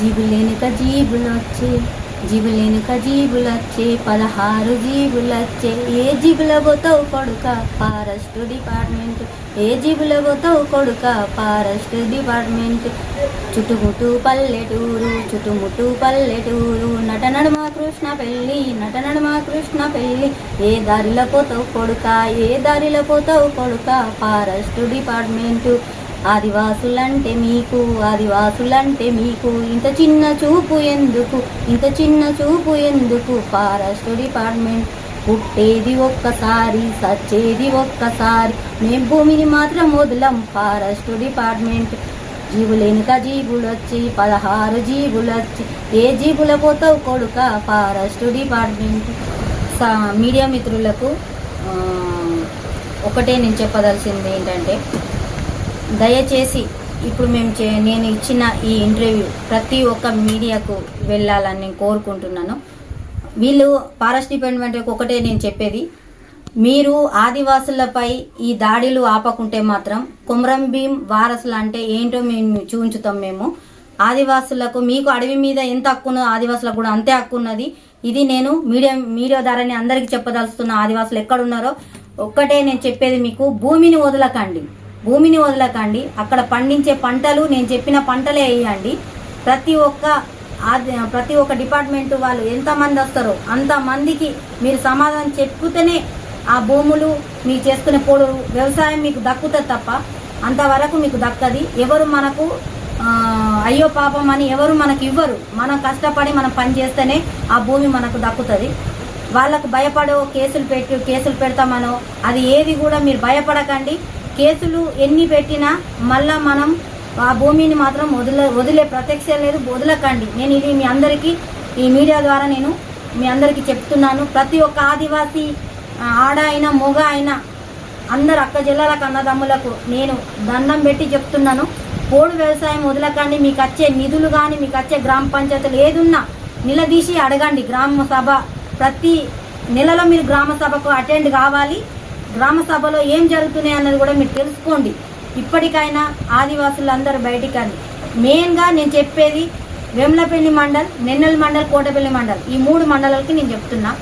జీవులేనిక జీవులొచ్చే జీవులేనుక జీవులొచ్చే పదహారు జీవులొచ్చే. ఏ జీవుల పోతావు కొడుక? Forest department. ఏ జీవుల పోతావు కొడుక? Forest department. చుట్టుముట్టు పల్లెటూరు చుట్టుముట్టు పల్లెటూరు. నట నడుమ కృష్ణ పెళ్ళి నట నడుమ కృష్ణ పెళ్ళి. ఏ దారిలో పోతావు కొడుక? ఏ దారిలో పోతావు కొడుక? Forest department. ఆదివాసులంటే మీకు ఆదివాసులంటే మీకు. ఇంత చిన్న చూపు ఎందుకు ఇంత చిన్న చూపు ఎందుకు? ఫారెస్ట్ డిపార్ట్మెంట్ పుట్టేది ఒక్కసారి సచ్చేది ఒక్కసారి. మేం భూమిని మాత్రం వదలం. ఫారెస్ట్ డిపార్ట్మెంట్ జీబులేనుక జీబులు వచ్చి పదహారు జీబులు వచ్చి ఏ జీవుల పోతావు కొడుక? Forest department. సా మీడియా మిత్రులకు ఒకటే నేను చెప్పదలసింది ఏంటంటే దయచేసి ఇప్పుడు మేము చే నేను ఇచ్చిన ఈ ఇంటర్వ్యూ ప్రతి ఒక్క మీడియాకు వెళ్ళాలని నేను కోరుకుంటున్నాను. వీళ్ళు ఫారెస్ట్ డిపార్ట్మెంట్కి ఒకటే నేను చెప్పేది. మీరు ఆదివాసులపై ఈ దాడులు ఆపకుంటే మాత్రం కుమ్రం భీం వారసులు అంటే ఏంటో మేము చూంచుతాం మేము. ఆదివాసులకు మీకు అడవి మీద ఎంత హక్కు ఉన్నదో ఆదివాసులకు కూడా అంతే హక్కు ఉన్నది. ఇది నేను మీడియా మీడియా ద్వారానే అందరికీ చెప్పదలుస్తున్న ఆదివాసులు ఎక్కడున్నారో ఒక్కటే నేను చెప్పేది మీకు. భూమిని వదలకండి. భూమిని వదలకండి. అక్కడ పండించే పంటలు నేను చెప్పిన పంటలే వేయండి ప్రతి ఒక్క ప్రతి ఒక్క డిపార్ట్మెంట్ వాళ్ళు ఎంతమంది వస్తారో అంతమందికి మీరు సమాధానం చెప్పుతేనే ఆ భూములు మీరు చేసుకునే పొడు వ్యవసాయం మీకు దక్కుతుంది తప్ప అంతవరకు మీకు దక్కది. ఎవరు మనకు అయ్యో పాపం అని ఎవరు మనకు ఇవ్వరు. మనం కష్టపడి మనం పని చేస్తేనే ఆ భూమి మనకు దక్కుతుంది. వాళ్ళకు భయపడో కేసులు పెట్టి కేసులు పెడతామనో అది ఏది కూడా మీరు భయపడకండి. కేసులు ఎన్ని పెట్టినా మళ్ళా మనం ఆ భూమిని మాత్రం వదిలే వదిలే ప్రత్యక్ష లేదు వదలకండి. నేను ఇది మీ అందరికీ ఈ మీడియా ద్వారా నేను మీ అందరికీ చెప్తున్నాను. ప్రతి ఒక్క ఆదివాసీ ఆడ అయినా మొగ అయినా అందరు అక్క జిల్లాలకు అన్నదమ్ములకు నేను దండం పెట్టి చెప్తున్నాను. పోడు వ్యవసాయం వదలకండి. మీకు వచ్చే నిధులు కానీ మీకు వచ్చే గ్రామ పంచాయతీలు ఏదున్నా నిలదీసి అడగండి. గ్రామ సభ ప్రతి నెలలో మీరు గ్రామ సభకు అటెండ్ కావాలి. గ్రామ సభలో ఏం జరుగుతున్నాయి అన్నది కూడా మీరు తెలుసుకోండి. ఇప్పటికైనా ఆదివాసులు అందరూ బయటికి అని మెయిన్గా నేను చెప్పేది వేములపల్లి మండల్ నెన్నెల్ మండల్ కోటపల్లి మండల్ ఈ మూడు మండలాలకి నేను చెప్తున్నా.